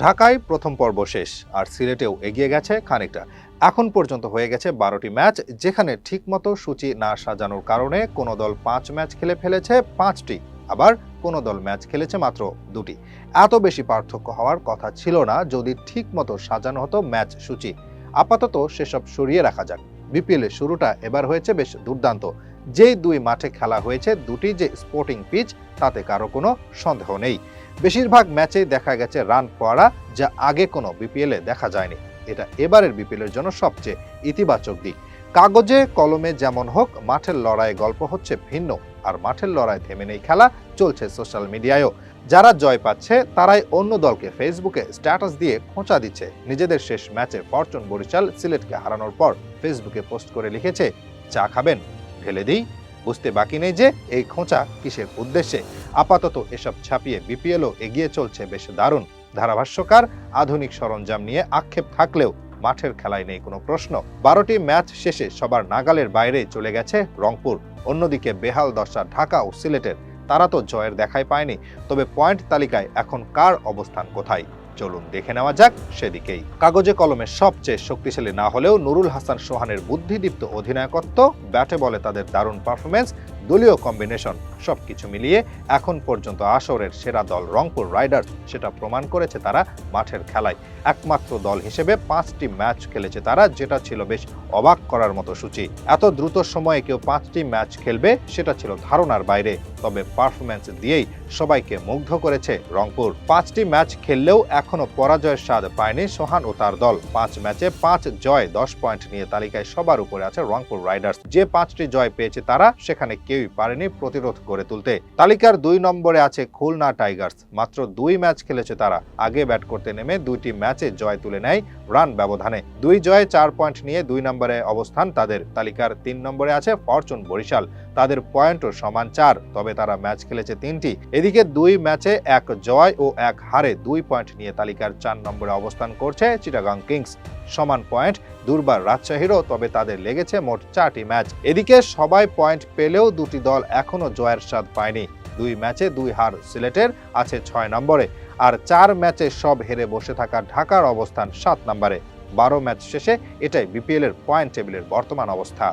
ঢাকায় প্রথম পর্ব শেষ, আর সিলেটেও এগিয়ে গেছে খানিকটা। এখন পর্যন্ত হয়ে গেছে বারোটি ম্যাচ, যেখানে ঠিকমতো সূচি না সাজানোর কারণে কোনো দল পাঁচ ম্যাচ খেলে ফেলেছে পাঁচটি, আবার কোনো দল ম্যাচ খেলেছে মাত্র দুটি। এত বেশি পার্থক্য হওয়ার কথা ছিল না, যদি ঠিকমতো সাজানো হতো ম্যাচ সূচি। আপাতত সেসব সরিয়ে রাখা যাক। বিপিএল এর শুরুটা এবার হয়েছে বেশ দুর্দান্ত। যেই দুই মাঠে খেলা হয়েছে, দুটি যে স্পোর্টিং পিচ তাতে কারও কোনো সন্দেহ নেই। বেশিরভাগ ম্যাচেই দেখা গেছে রান ফোয়ারা যা আগে কোনো বিপিএলে দেখা যায়নি। এটা এবারের বিপিএলের জন্য সবচেয়ে ইতিবাচক দিক। কাগজে, কলমে যেমন হোক, মাঠের লড়াই গল্প হচ্ছে ভিন্ন, আর মাঠের লড়াই থেমে নেই খেলা, চলছে সোশ্যাল মিডিয়ায়ও। যারা জয় পাচ্ছে, তারাই অন্য দলকে ফেসবুকে স্ট্যাটাস দিয়ে খোঁচা দিচ্ছে। নিজেদের শেষ ম্যাচে ফরচুন বরিশাল সিলেটকে হারানোর পর ফেসবুকে পোস্ট করে লিখেছে, চা খাবেন? ঢেলে দিই। বুঝতে বাকি নেই যে এই খোঁচা কিসের উদ্দেশ্যে? আপাতত এসব ছাপিয়ে বিপিএলও এগিয়ে চলছে বেশ দারুণ। ধারাভাষ্যকার আধুনিক সরঞ্জাম নিয়ে আক্ষেপ থাকলেও মাঠের খেলায় নেই কোনো প্রশ্ন। বারোটি ম্যাচ শেষে সবার নাগালের বাইরে চলে গেছে রংপুর। অন্যদিকে বেহাল দশা ঢাকা ও সিলেটের, তারা তো জয়ের দেখাই পায়নি। তবে পয়েন্ট তালিকায় এখন কার অবস্থান কোথায়? চলুন দেখে নেওয়া যাক সেদিকেই। কাগজে কলমে সবচেয়ে শক্তিশালী না হলেও নুরুল হাসান সোহানের বুদ্ধিদীপ্ত অধিনায়কত্ব, ব্যাটে বলে তাদের দারুণ পারফরমেন্স দলীয় কম্বিনেশন সবকিছু মিলিয়ে এখন পর্যন্ত আসরের সেরা দল রংপুর রাইডার্স, সেটা প্রমাণ করেছে তারা মাঠের খেলায়। একমাত্র দল হিসেবে পাঁচটি ম্যাচ খেলেছে তারা, যেটা ছিল বেশ অবাক করার মতো সূচি। এত দ্রুত সময়ে কেউ পাঁচটি ম্যাচ খেলবে, সেটা ছিল ধারণার বাইরে। তবে পারফরমেন্স দিয়েই সবাইকে মুগ্ধ করেছে রংপুর। পাঁচটি ম্যাচ খেললেও এখনও পরাজয়ের স্বাদ পায়নি সোহান ও তার দল। পাঁচ ম্যাচে পাঁচ জয়, দশ পয়েন্ট নিয়ে তালিকায় সবার উপরে আছে রংপুর রাইডার্স। যে পাঁচটি জয় পেয়েছে তারা, সেখানে কেউই পারেনি প্রতিরোধ করে তুলতে। তালিকার দুই নম্বরে আছে খুলনা টাইগার্স। মাত্র দুই ম্যাচ খেলেছে তারা। আগে ব্যাট করতে নেমে দুইটি ম্যাচে জয় তুলে নেয় রান ব্যবধানে। দুই জয়ে চার পয়েন্ট নিয়ে দুই নম্বরে অবস্থান তাদের। তালিকার তিন নম্বরে আছে ফরচুন বরিশাল। তাদের পয়েন্টও সমান চার, তবে তারা ম্যাচ খেলেছে তিনটি। এদিকে দুই ম্যাচে এক জয় ও এক হারে দুই পয়েন্ট নিয়ে তালিকার চার নম্বরে অবস্থান করছে চিটাগাং কিংস। সমান পয়েন্ট, দুর্বার রাজশাহীরও, তবে তাদের লেগেছে মোট চারটি ম্যাচ। এদিকে সবাই পয়েন্ট পেলেও দুটি দল এখনও জয়ের স্বাদ পায়নি। দুই ম্যাচে দুই হার সিলেটের আছে ছয় নম্বরে, আর চার ম্যাচে সব হেরে বসে থাকা ঢাকার অবস্থান সাত নম্বরে। বারো ম্যাচ শেষে এটাই বিপিএল এর পয়েন্ট টেবিলের বর্তমান অবস্থা।